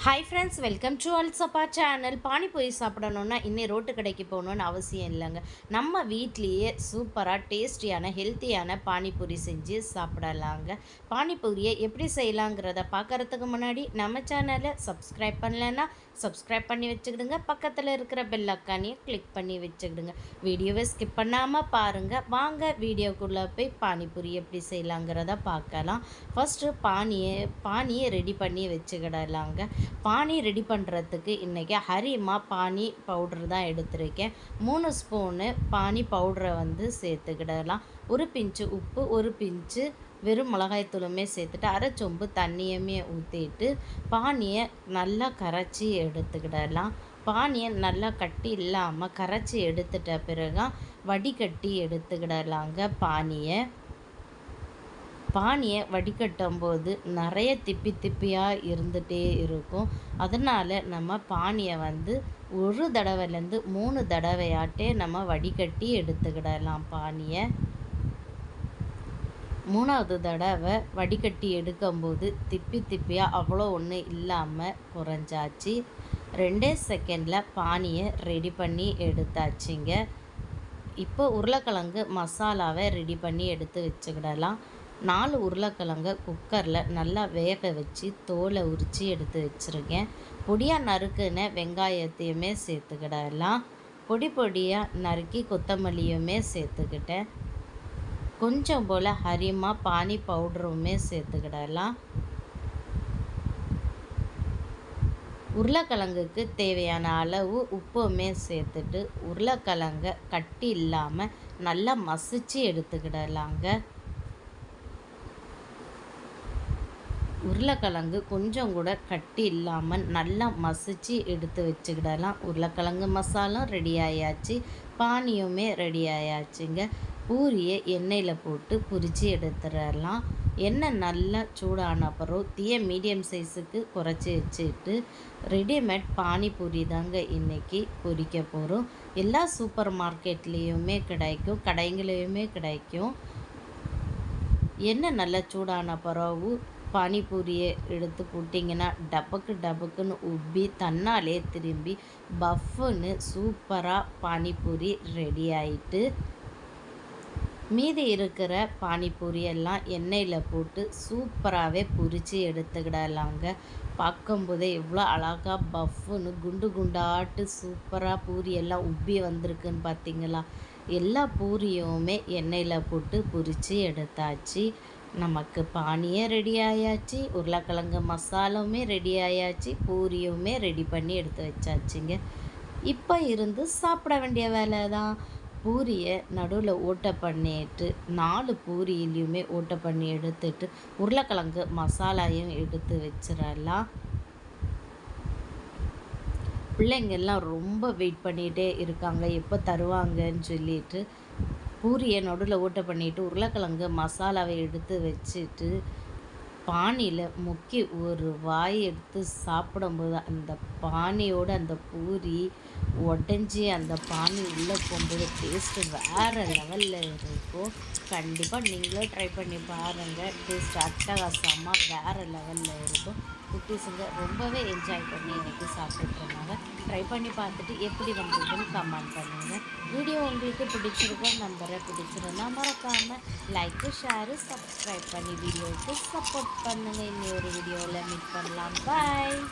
Hi friends welcome to அல்சப்பா channel panipuri சாப்பிடணுன்னா இன்னும் ரோட்டு கடைக்கு போகணுன்னு அவசியம் இல்லைங்க நம்ம வீட்லேயே சூப்பராக டேஸ்டியான ஹெல்த்தியான பானிபூரி செஞ்சு சாப்பிடலாங்க பானிபூரியை எப்படி செய்யலாங்கிறத பார்க்குறதுக்கு முன்னாடி நம்ம சேனலை சப்ஸ்கிரைப் பண்ணலைன்னா சப்ஸ்கிரைப் பண்ணி வச்சுக்கிடுங்க பக்கத்தில் இருக்கிற பெல் அக்கானியை கிளிக் பண்ணி வச்சுக்கிடுங்க வீடியோவை ஸ்கிப் பண்ணாமல் பாருங்கள் வாங்க வீடியோக்குள்ளே போய் பானிபூரி எப்படி செய்யலாங்கிறத பார்க்கலாம் ஃபஸ்ட்டு பானியை பானியை ரெடி பண்ணி வச்சுக்கிடலாங்க பானி ரெடி பண்ணுறதுக்கு இன்றைக்கி ஹரிமா பானி பவுட்ரு தான் எடுத்திருக்கேன். மூணு ஸ்பூனு பானி பவுட்ரை வந்து சேர்த்துக்கிடலாம். ஒரு பிஞ்சு உப்பு ஒரு பிஞ்சு வெறும் மிளகாய்த்தூளுமே சேர்த்துட்டு அரை சொம்பு தண்ணியுமே ஊற்றிட்டு பானியை நல்லா கரைச்சி எடுத்துக்கிடலாம். பானியை நல்லா கட்டி இல்லாமல் கரைச்சி எடுத்துட்ட பிறகு வடிகட்டி எடுத்துக்கிடலாங்க பானியை. பானியை வடிகட்டும் போது நிறைய திப்பி திப்பியாக இருந்துகிட்டே இருக்கும். அதனால் நம்ம பானியை வந்து ஒரு தடவைலேருந்து மூணு தடவையாட்டே நம்ம வடிகட்டி எடுத்துக்கிடலாம் பானியை மூணாவது தடவை வடிகட்டி எடுக்கும்போது திப்பி திப்பியாக அவ்வளோ ஒன்றும் இல்லாமல் குறைஞ்சாச்சு. ரெண்டே செகண்டில் பானியை ரெடி பண்ணி எடுத்தாச்சுங்க. இப்போ உருளைக்கிழங்கு மசாலாவை ரெடி பண்ணி எடுத்து வச்சுக்கிடலாம். நாலு உருளைக்கிழங்க குக்கரில் நல்லா வேக வச்சு தோலை உரித்து எடுத்து வச்சுருக்கேன். பொடியாக நறுக்குன வெங்காயத்தையுமே சேர்த்துக்கிடலாம் பொடி பொடியாக நறுக்கி கொத்தமல்லியுமே சேர்த்துக்கிட்டேன். கொஞ்சம் போல் ஹரிமா பானி பவுடருமே சேர்த்துக்கிடலாம் உருளைக்கிழங்குக்கு தேவையான அளவு உப்புமே சேர்த்துட்டு உருளைக்கிழங்க கட்டி இல்லாமல் நல்லா மசிச்சு எடுத்துக்கிடலாங்க உருளைக்கிழங்கு கொஞ்சம் கூட கட்டி இல்லாமல் நல்லா மசிச்சு எடுத்து வச்சுக்கிடலாம். உருளைக்கிழங்கு மசாலும் ரெடி ஆயாச்சு. பானியுமே ரெடி ஆயாச்சுங்க. பூரியை எண்ணெயில் போட்டு பொரித்து எடுத்துடலாம். எண்ணெய் நல்லா சூடான அப்புறம் தீய மீடியம் சைஸுக்கு குறைச்சி வச்சுட்டு ரெடிமேட் பானிபூரி தாங்க இன்றைக்கி பொரிக்க போகிறோம் எல்லா சூப்பர் மார்க்கெட்லேயுமே கிடைக்கும் கடைங்களையுமே கிடைக்கும். எண்ணெய் நல்லா சூடான பிறகு பானிபூரியை எடுத்து போட்டிங்கன்னா டபக்கு டபக்குன்னு உப்பி தன்னாலே திரும்பி பஃப்னு சூப்பராக பானிபூரி ரெடி ஆயிட்டு மீதி இருக்கிற பானிபூரியெல்லாம் எண்ணெயில் போட்டு சூப்பராகவே பொரித்து எடுத்துக்கிடலாங்க. பார்க்கும்போதே எவ்வளோ அழகாக பஃப்னு குண்டு குண்டாட்டு சூப்பராக பூரி எல்லாம் உப்பி வந்திருக்குன்னு பார்த்தீங்களா? எல்லா பூரியுமே எண்ணெயில் போட்டு பொரித்து எடுத்தாச்சு. நமக்கு பானியும் ரெடி ஆயாச்சு உருளைக்கிழங்கு மசாலாவுமே ரெடி ஆயாச்சு பூரியுமே ரெடி பண்ணி எடுத்து வச்சாச்சுங்க. இப்போ இருந்து சாப்பிட வேண்டிய வேலை தான் பூரியை நடுவில் ஓட்ட பண்ணிட்டு நாலு பூரியிலையுமே ஓட்ட பண்ணி எடுத்துட்டு உருளைக்கிழங்கு மசாலாயும் எடுத்து வச்சிடலாம். பிள்ளைங்கள்லாம் ரொம்ப வெயிட் பண்ணிகிட்டே இருக்காங்க. எப்போ தருவாங்கன்னு சொல்லிட்டு. பூரியை நடுவில் ஊட்ட பண்ணிவிட்டு உருளைக்கிழங்கு மசாலாவை எடுத்து வச்சுட்டு பானியில் முக்கி ஒரு வாய் எடுத்து சாப்பிடும்போது அந்த பானியோட அந்த பூரி உடஞ்சி அந்த பானி உள்ளே போகும்போது டேஸ்ட்டு வேறு லெவலில் இருக்கும். கண்டிப்பாக நீங்களும் ட்ரை பண்ணி பாருங்கள் டேஸ்ட் அட்டகாசமாக வேறு லெவலில் இருக்கும். குட்டீஸுங்க ரொம்பவே என்ஜாய் பண்ணி இன்றைக்கி சாப்பிட்ருந்தாங்க ட்ரை பண்ணி பார்த்துட்டு எப்படி வந்ததுன்னு கமெண்ட் பண்ணுங்கள் வீடியோ உங்களுக்கு பிடிச்சிருக்கோம் நம்பரை பிடிச்சிருந்தா மறக்காமல் லைக்கு ஷேரு சப்ஸ்கிரைப் பண்ணி வீடியோவுக்கு சப்போர்ட் பண்ணுங்கள் இன்னொரு வீடியோவில் மீட் பண்ணலாம். பாய்